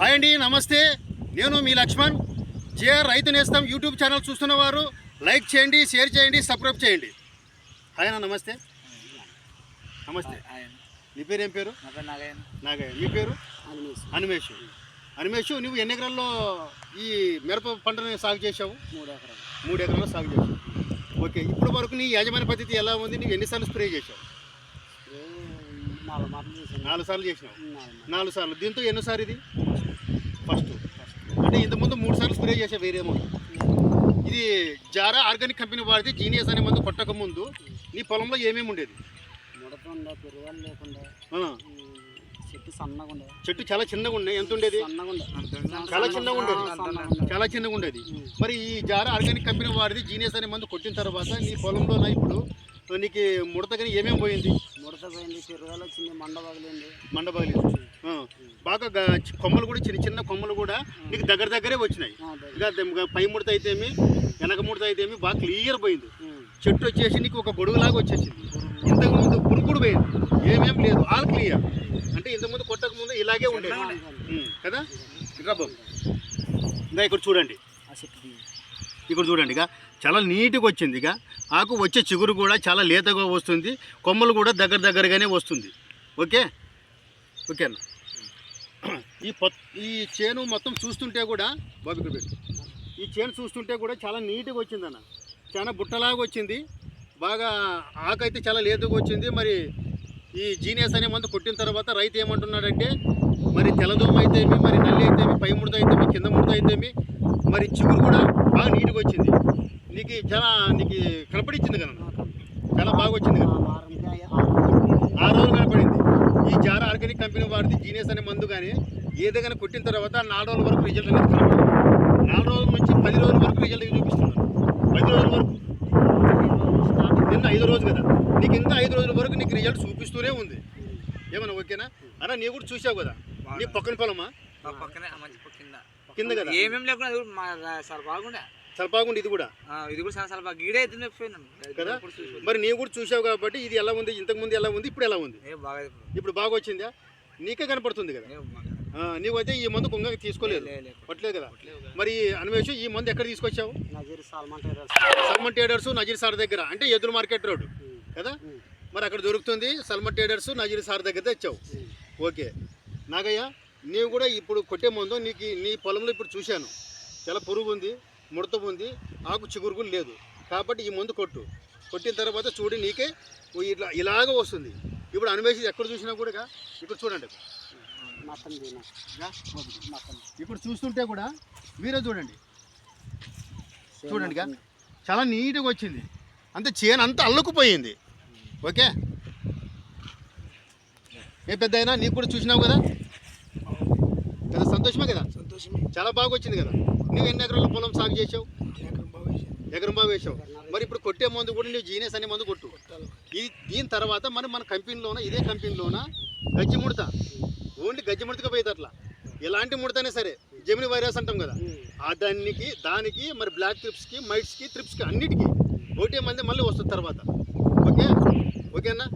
Hi అండి నమస్తే. నేను మీ లక్ష్మణ్. జేఆర్ రైతు నేస్తం యూట్యూబ్ ఛానల్ చూస్తున్న వారు లైక్ చేయండి షేర్ చేయండి సబ్స్క్రైబ్ చేయండి. హాయ్ అన్న నమస్తే. నమస్తే. నీ పేరు ఏం పేరు? నాగయ్య మీ పేరు? అనిమేష్ అనిమేష్ నువ్వు ఎన్ని ఎకరాల్లో ఈ మిరప పంటని సాగు చేసావు మూడు ఎకరాలు. మూడు ఎకరాల్లో సాగు చేసావు ఓకే ఇప్పుడు వరకు నీ యాజమాన్య పద్ధతి ఎలా ఉంది? నువ్వు ఎన్నిసార్లు స్ప్రే చేసావు నాలుగు సార్లు చేసినావు? నాలుగు సార్లు. దీంతో ఎన్నోసారి ఇది? ఫస్ట్. అంటే ఇంతకుముందు మూడు సార్లు స్ప్రే చేసే వేరే మందు ఇది జారా ఆర్గానిక్ కంపెనీ వాడితే జీనియస్ అనే మందు కొట్టక ముందు నీ పొలంలో ఏమేమి ఉండేది? చెట్టు సన్నగా ఉండే చెట్టు చాలా చిన్నగా ఉండే. ఎంత ఉండేది? చాలా చిన్నగా ఉండేది. చాలా చిన్నగా ఉండేది. మరి ఈ జారా ఆర్గానిక్ కంపెనీ వాడిది జీనియస్ అనే మందు కొట్టిన తర్వాత నీ పొలంలో ఇప్పుడు నీకు ముడత కానీ ఏమేమి పోయింది? పోయింది పెరుగుదల వచ్చింది మండ పగిలింది. మండ పగిలింది. ఆ, బాగా కొమ్మలు కూడా చిన్న చిన్న కొమ్మలు కూడా నీకు దగ్గర దగ్గరే వచ్చినాయి. ఇక పై ముడత అయితేమి వెనక ముడత అయితేమి బాగా క్లియర్ పోయింది. చెట్టు వచ్చేసి నీకు ఒక గొడుగులాగా వచ్చేసింది. ఇంతకు ముందు పురుగుడు పోయింది. ఏమేం లేదు ఆల్ క్లియర్ అంటే ఇంతకు ముందు కొట్టక ముందు ఇలాగే ఉండేది. ఉమ్, కదా? ఇంకా ఇక్కడ చూడండి. ఇక్కడ చూడండి ఇక. చాలా నీట్గా వచ్చింది ఇక. ఆకు వచ్చే చిగురు కూడా చాలా లేతగా వస్తుంది. కొమ్మలు కూడా దగ్గర దగ్గరగానే వస్తుంది. ఓకే? ఓకే అన్న. ఈ ఈ చేను మొత్తం చూస్తుంటే కూడా బాబు పెట్టు. ఈ చేను చూస్తుంటే కూడా చాలా నీట్గా వచ్చిందన్న చాలా బుట్టలాగా వచ్చింది. బాగా ఆకు అయితే చాలా లేతగా వచ్చింది. మరి ఈ జీనియస్ అనే మందు కొట్టిన తర్వాత రైతు ఏమంటున్నాడంటే మరి తెల్లదోమ అయితేమి మరి నల్లి అయితేమి పై ముడత అయితేమి కింద ముడత అయితేమి మరి చిగురు కూడా బాగా నీట్గా వచ్చింది. నీకు చాలా నీకు కనపడిచ్చింది కదా చాలా బాగా వచ్చింది కదా ఆ- రోజులు కనపడింది ఈ జారా ఆర్గానిక్ కంపెనీ వాడిది జీనియస్ అనే మందు కానీ ఏదైనా కొట్టిన తర్వాత నాలుగు రోజుల వరకు రిజల్ట్ అనేది కనపడదు నాలుగు రోజుల నుంచి పది రోజుల వరకు రిజల్ట్ చూపిస్తున్నారు పది రోజుల వరకు నిన్న ఐదో రోజు కదా నీకు ఇంకా ఐదు రోజుల వరకు నీకు రిజల్ట్ చూపిస్తూనే ఉంది ఏమన్నా ఓకేనా అన్న నీ కూడా చూసావు కదా నీ పక్కన పొలమా పక్కనే కింద కింద కదా ఏమేం లేకుండా అది కూడా మా రా- చాలా బాగుండే చాలా బాగుంది ఇది కూడా. ఆ, ఇది కూడా చాలా చాలా బాగా గీడే కదా? మరి నీవు కూడా చూసావు కాబట్టి ఇది ఎలా ఉంది? ఇంతకు ముందు ఎలా ఉంది? ఇప్పుడు ఎలా ఉంది? ఇప్పుడు. బాగా వచ్చిందా? నీకే కనపడుతుంది కదా? నీవైతే ఈ మందు కొంగ తీసుకోలేదు. పట్టలేదు కదా? మరి అన్వేష్ ఈ మందు ఎక్కడ తీసుకొచ్చావు? నజీర్ సాల్మన్ ట్రేడర్స్. నజీర్ సార్ దగ్గర. అంటే ఎదురు మార్కెట్ రోడ్. కదా. మరి అక్కడ దొరుకుతుంది. సల్మన్ ట్రేడర్స్ నజీర్ సార్ దగ్గర తెచ్చావు. ఓకే. నాగయ్య నీవు కూడా ఇప్పుడు కొట్టే ముందు నీకు నీ పొలంలో ఇప్పుడు చూశాను. చాలా పురుగు ఉంది. ముడత ఉంది ఆకు చిగురు కూడా లేదు. కాబట్టి ఈ మందు కొట్టు. కొట్టిన తర్వాత చూడు నీకే ఇట్లా ఇలాగ వస్తుంది. ఇప్పుడు అన్వేషి ఎక్కడ చూసినా కూడా ఇక ఇక్కడ చూడండి. ఇప్పుడు చూస్తుంటే కూడా మీరే చూడండి. చూడండి. చాలా నీట్గా వచ్చింది. అంతే చేను అంతా అల్లుకుపోయింది. ఓకే? ఏ పెద్ద అయినా నీకు కూడా చూసినావు కదా? కదా సంతోషమే కదా? సంతోషమే. చాలా బాగా వచ్చింది కదా? నువ్వు ఎన్ని ఎకరాల పొలం సాగు చేసావు ఎకరం బాగా వేసావు మరి ఇప్పుడు కొట్టే మందు కూడా నువ్వు జీనియస్ అనే మందు కొట్టు. ఈ దీని తర్వాత మనం మన కంపెనీలోన ఇదే కంపెనీలోన? గజ్జి ముడత. ఓన్లీ గజ్జి ముడతగా పోయేది అట్లా ఎలాంటి ముడతనే సరే జమిని వైరస్ అంటాం కదా. ఆ దానికి దానికి మరి బ్లాక్ ట్రిప్స్కి మైట్స్కి ట్రిప్స్కి అన్నిటికీ ఒకటే మంది మళ్ళీ వస్తుంది తర్వాత. ఓకే? ఓకేనా?